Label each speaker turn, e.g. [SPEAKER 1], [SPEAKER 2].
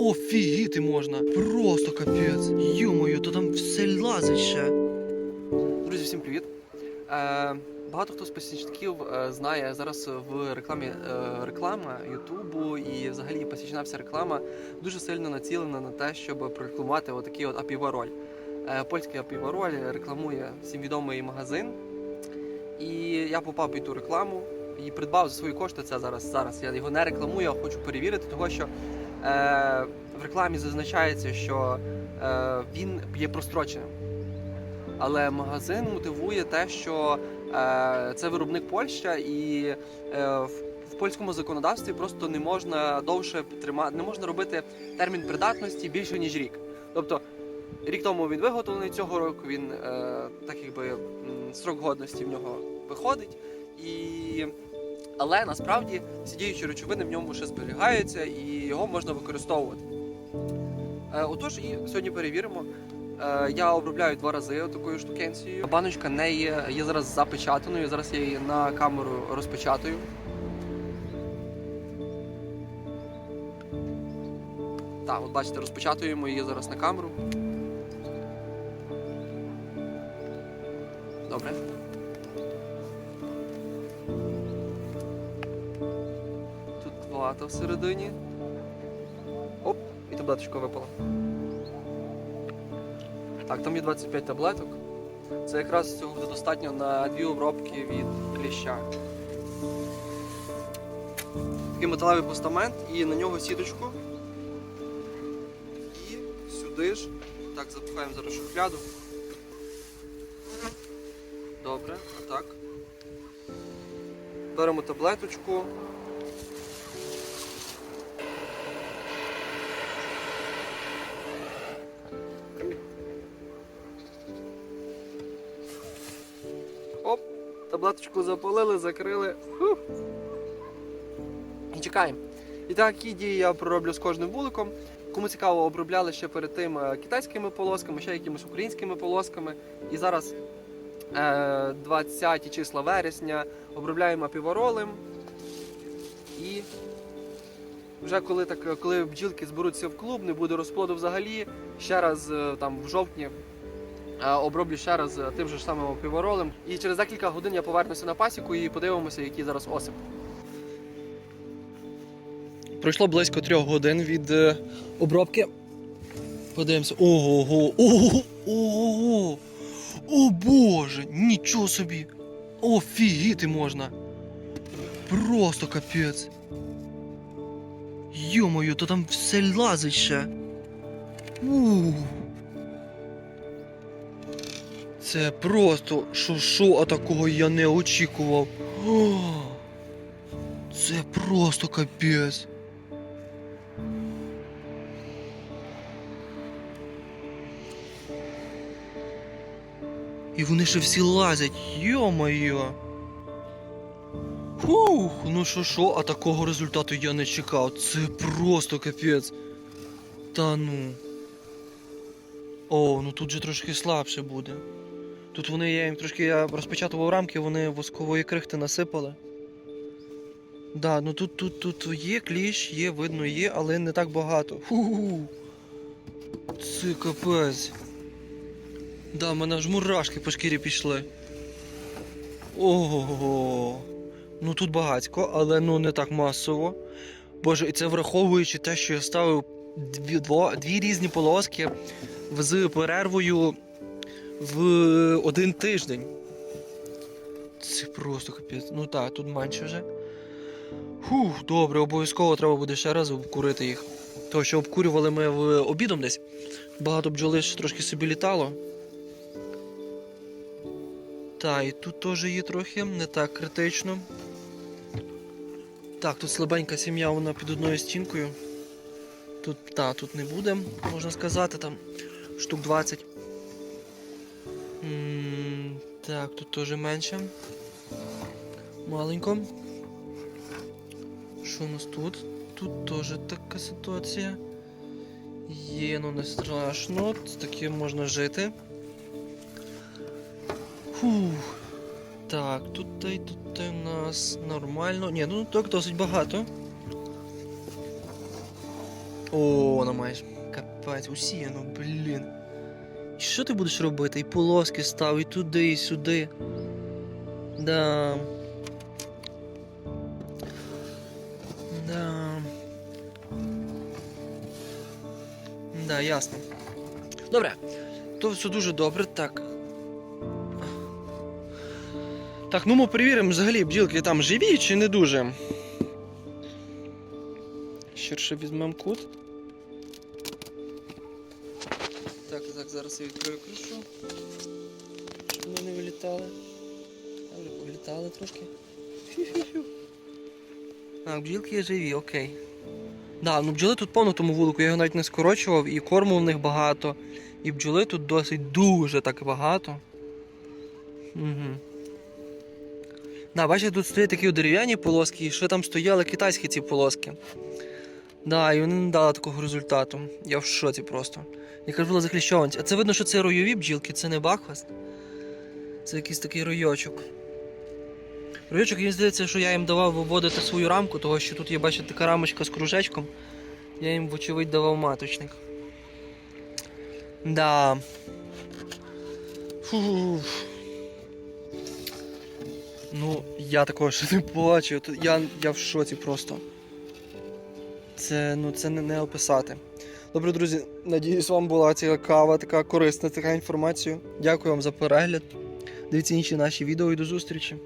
[SPEAKER 1] Офігіти можна. Просто капець. Йомою, то там все лазить ще.
[SPEAKER 2] Друзі, всім привіт! Е, багато хто з посічників е, знає зараз в рекламі е, реклама Ютубу і взагалі посічна вся реклама дуже сильно націлена на те, щоб прорекламувати отакий от апівароль. Е, польський апівароль рекламує всім відомий магазин. І я попав під ту рекламу і придбав за свої кошти це зараз. Зараз я його не рекламую, а хочу перевірити, тому що в рекламі зазначається, що е, він є простроченим. Але магазин мотивує те, що е, це виробник Польща, і е, в, польському законодавстві просто не можна довше тримати, не можна робити термін придатності більше ніж рік. Тобто рік тому він виготовлений цього року. Він е, так якби срок годності в нього виходить, і але насправді всі діючі речовини в ньому ще зберігаються і його можна використовувати. Е, отож, і сьогодні перевіримо. Е, Я обробляю два рази такою штукенцією. Баночка не є, є зараз запечатаною. Зараз я її на камеру розпечатаю. Так, от бачите, розпечатуємо її зараз на камеру. Добре. Тут всередині. Оп, і таблеточка випала. Так, там є 25 таблеток. Це якраз цього буде достатньо на дві обробки від кліща. Такий металевий постамент і на нього сіточку. І сюди ж. Так, запихаємо зараз шухляду. Добре, отак. Беремо таблеточку. Таблеточку запалили, закрили. Фух. І чекаємо. І такі дії я пророблю з кожним вуликом. Кому цікаво, обробляли ще перед тим е, китайськими полосками, ще якимись українськими полосками. І зараз е, 20 числа вересня обробляємо піворолем. І вже коли так, коли бджілки зберуться в клуб, не буде розплоду взагалі, ще раз е, там в жовтні Е, оброблю ще раз е, тим же самим піворолем. І через декілька годин я повернуся на пасіку і подивимося, який зараз осип.
[SPEAKER 1] Пройшло близько трьох годин від е, обробки. Подивимося. Ого, ого, ого, ого. О боже, нічого собі. Офігіти можна. Просто капець. Йомою, то там все лазить ще. Ух. Це просто що-що, а такого я не очікував. О, це просто капець. І вони ще всі лазять, йо-моє. Фух, ну що що, а такого результату я не чекав. Це просто капець. Та ну. О, ну тут же трошки слабше буде. Тут вони, я їм трошки я розпечатував рамки, вони воскової крихти насипали. Да, ну тут, тут, тут є кліщ, є, видно, є, але не так багато. Фу. Це капець. Да, в мене аж мурашки по шкірі пішли. Ого. Ну тут багатько, але ну не так масово. Боже, і це враховуючи те, що я ставив дві, дві різні полоски з перервою в один тиждень. Це просто капець. Ну так, тут менше вже. Фух, добре, обов'язково треба буде ще раз обкурити їх. Тому що обкурювали ми в обідом десь. Багато бджоли ще трошки собі літало. Та, і тут теж є трохи, не так критично. Так, тут слабенька сім'я, вона під одною стінкою. Тут, та, тут не буде, можна сказати, там штук 20. М, так, тут теж менше. Маленько. Що у нас тут? Тут теж така ситуація. Є, ну не страшно, з таким можна жити. Фух. Так, тут та й тут у нас нормально. Ні, ну так досить багато. О, вона майже. Капець, усіяно, блін. І що ти будеш робити? І полоски став, і туди, і сюди. Да. Да. Да, ясно. Добре. То все дуже добре, так. Так, ну ми перевіримо взагалі бджілки там живі чи не дуже. Ще візьмемо кут. Так, зараз я відкрию кришу. Щоб вони не вилітали. А вже трошки. Фю-фю-фю. Так, бджілки живі, окей. Да, ну бджоли тут повно тому вулику, я його навіть не скорочував, і корму в них багато. І бджоли тут досить дуже так багато. Угу. Да, бачите, тут стоять такі дерев'яні полоски, і ще там стояли китайські ці полоски. Да, і вони не дали такого результату. Я в шоці просто. Яка ж була закліщованість. А це видно, що це ройові бджілки, це не бакфаст. Це якийсь такий ройочок. Ройочок, мені здається, що я їм давав виводити свою рамку, того що тут є, бачите, така рамочка з кружечком. Я їм, вочевидь, давав маточник. Да. Фу. Ну, я такого ще не бачив. Я, я в шоці просто. Це, ну, це не, не описати. Добре, друзі, надіюсь, вам була цікава, така корисна така інформація. Дякую вам за перегляд. Дивіться інші наші відео і до зустрічі.